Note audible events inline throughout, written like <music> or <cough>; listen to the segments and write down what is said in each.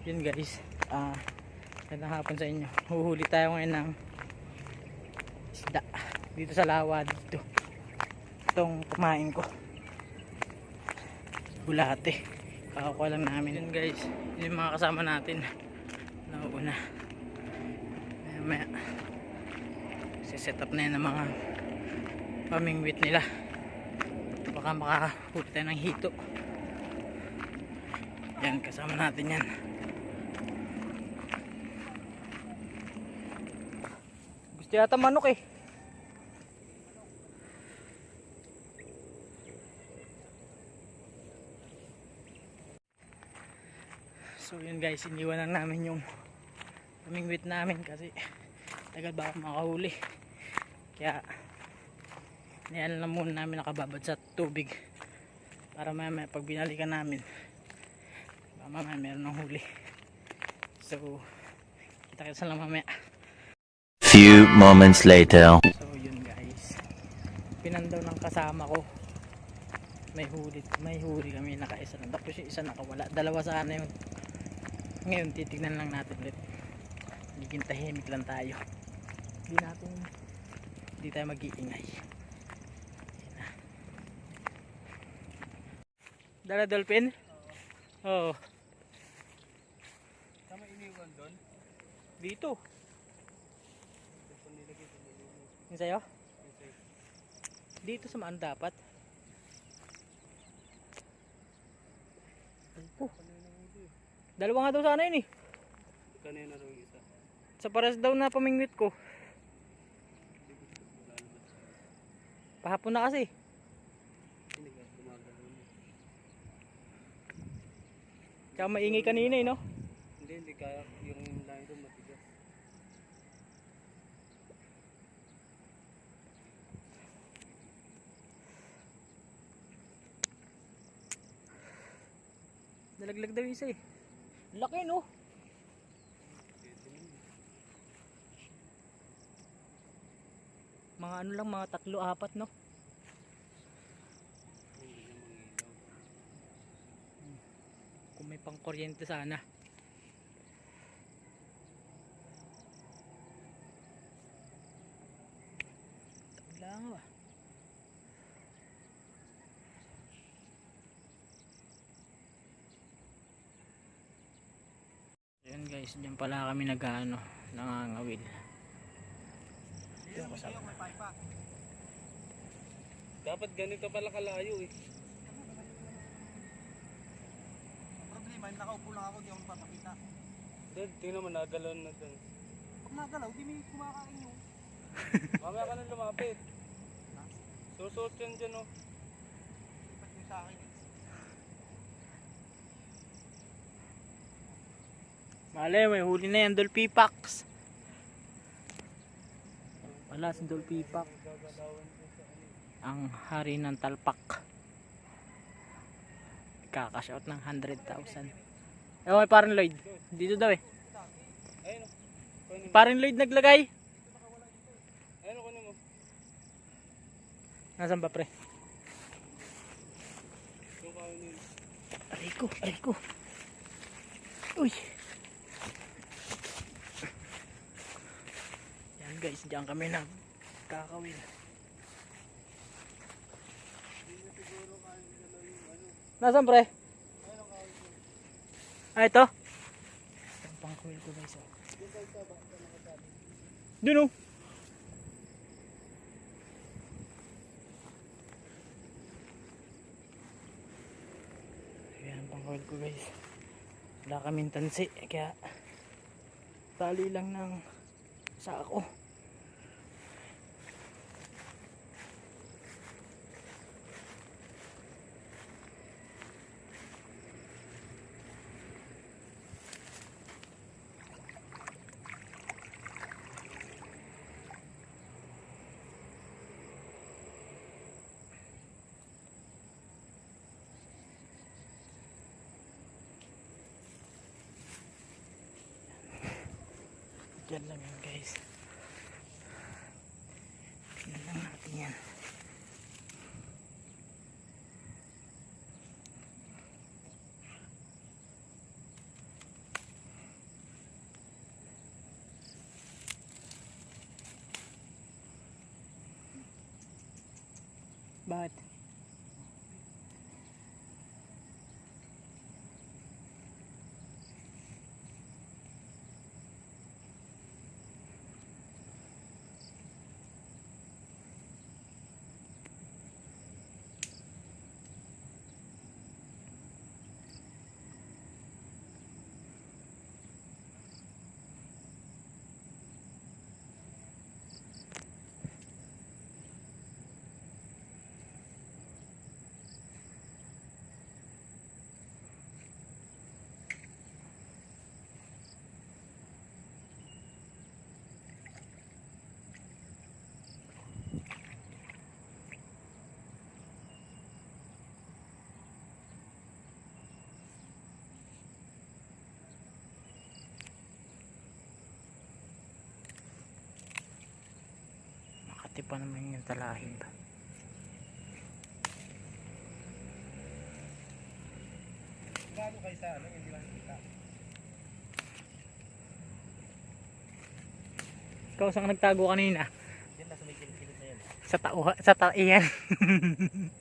Yun guys. Ah, magandang hapon sa inyo. Huhuli tayo ngayon ng isda. Dito sa lawa dito. Itong kumain ko. Bulate. Kakakuha lang namin. Yun guys. Yun yung mga kasama natin. Nauuna. Maya maya. set up na yan ng mga pamingwit nila. Baka makahuli tayo ng hito. Yan, kasama natin yan. Gusto yata manok eh. So yun guys, iniwan lang namin yung pamingwit namin kasi tagal ba ako makahuli. Kaya niyan lang muna namin nakababad sa tubig para mamaya pag binalikan namin mamaya meron ng huli. So kita kita lang mamaya. Moments later. So yun guys. Pinandaw ng kasama ko. May huli, may huli kami nakaisa lang. Tapos yung isa nakawala. Dalawa sana yun. Ngayon titignan lang natin ulit. Nagiging tahimik lang tayo. Hindi natin hindi tayo mag-iingay. Na. Dala dolphin? Oo. Tama iniwan doon. Dito. Yung sa'yo? Dito sa maan dapat. Oh. Dalawa nga daw sana yun eh. Kanina yung isa. Sa pares daw na pamingwit ko. Pahapon na kasi. Hindi ka gumagalaw niya. Tsaka maingay kanina eh no? Hindi, hindi kaya. Yung Nalaglag daw isa eh. Laki no? Mga ano lang, mga tatlo, apat no? Mangilaw. Kung may pang kuryente sana. Guys, diyan pala kami nag-ano, nangangawil. Yung kasama. Dapat ganito pala kalayo eh. problema, nakaupo lang ako, di ako papakita. Doon, tingnan mo, nagalaw na doon. Pag nagalaw, di may kumakain yung <laughs> Mamaya ka nang lumapit. Susuot yan dyan oh. ipat yung sa akin. Mali, may huli na yan, Dolpipax. Wala si sa ano. Ang hari ng talpak. Kakashout ng 100,000. Eh, may parang Lloyd. Dito daw eh. Parang Lloyd naglagay. Nasaan ba pre? Aray ko, aray ko. Uy. Guys, diyan kami na kakawin. Nasaan pre? Ah, ito? Ang pangkuil ko guys. Oh. Dun oh. Ayan ang pangkuil ko guys. Wala kaming tansi. Kaya tali lang ng sako. Diyan lang yan guys. Tingnan lang natin yan. But Makati pa naman yung talahin ba? Bago kayo sa ano, hindi lang kita. Ikaw saan nagtago kanina? Yan nasa may kilit-kilit na yan. Sa tauha, sa taiyan. Aray <laughs>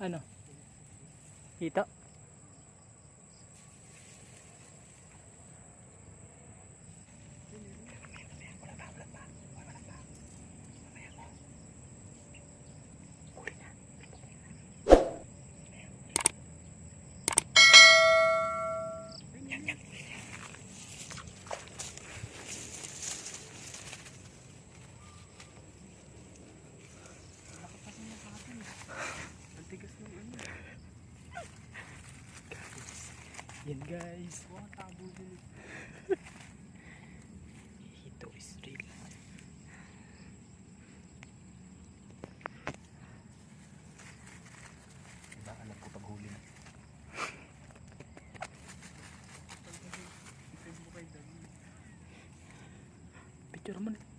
Ano? Dito? Yan guys. <laughs> Ito is real. Diba, alam ko paghuli na. Picture mo na.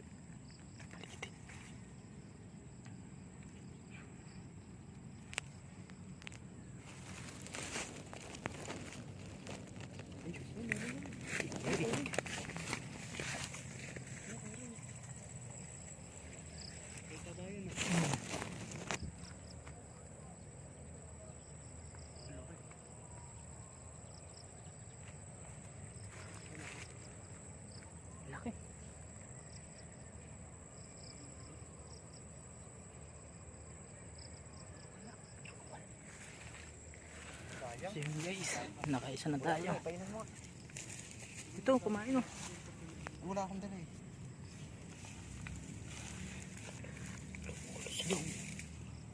So yun guys, nakaisa na tayo. Ito, kumain oh. Wala akong dala eh.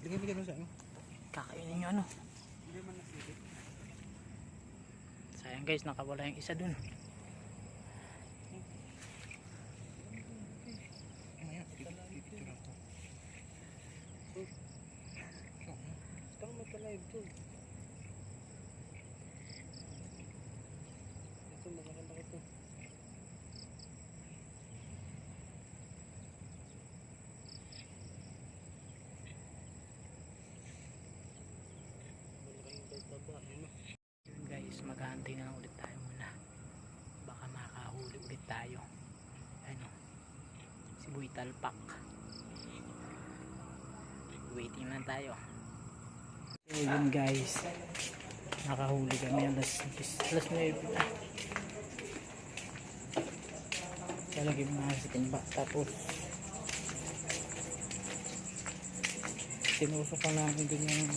Bigay-bigay mo sa ano? Kakainin nyo ano. Sayang guys, nakawala yung isa dun. Maghahantay na lang ulit tayo muna. Baka makahuli ulit tayo. Ano, si Boy Talpak. Waiting lang tayo. So yun guys, nakahuli kami alas, alas 9 na. Lalagay mo nga sa timba. Tapos, tinusok lang namin dun yung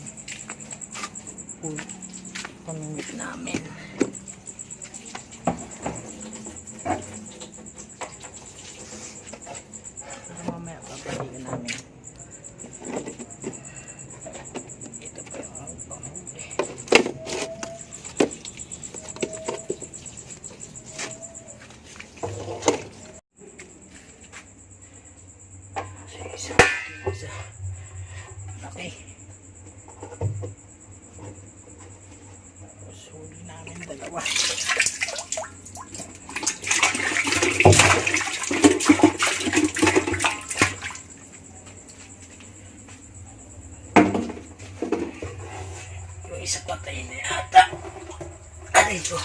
pool pamimit namin Pero mamaya babalikan namin ito pa yung ang panghuli Sa isa, isa. Laki. Tapos huli namin dalawa. Yung isa patay na yata. Aray ko.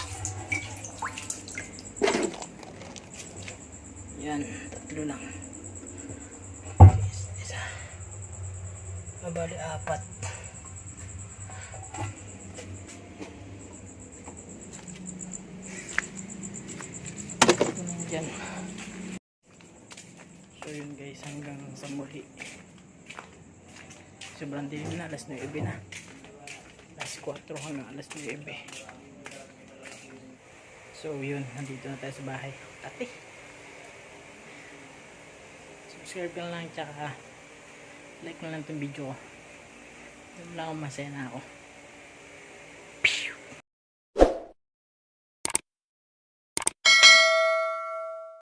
Yan, tatlo lang. Isa. Mabali apat. Na dyan. So yun guys, hanggang sa muli. Sobrang dilim na, alas 9 na. Alas 4 hanggang alas 9. So yun, nandito na tayo sa bahay. Ate. Subscribe ka lang tsaka like mo lang itong video ko. Yun lang masaya na ako.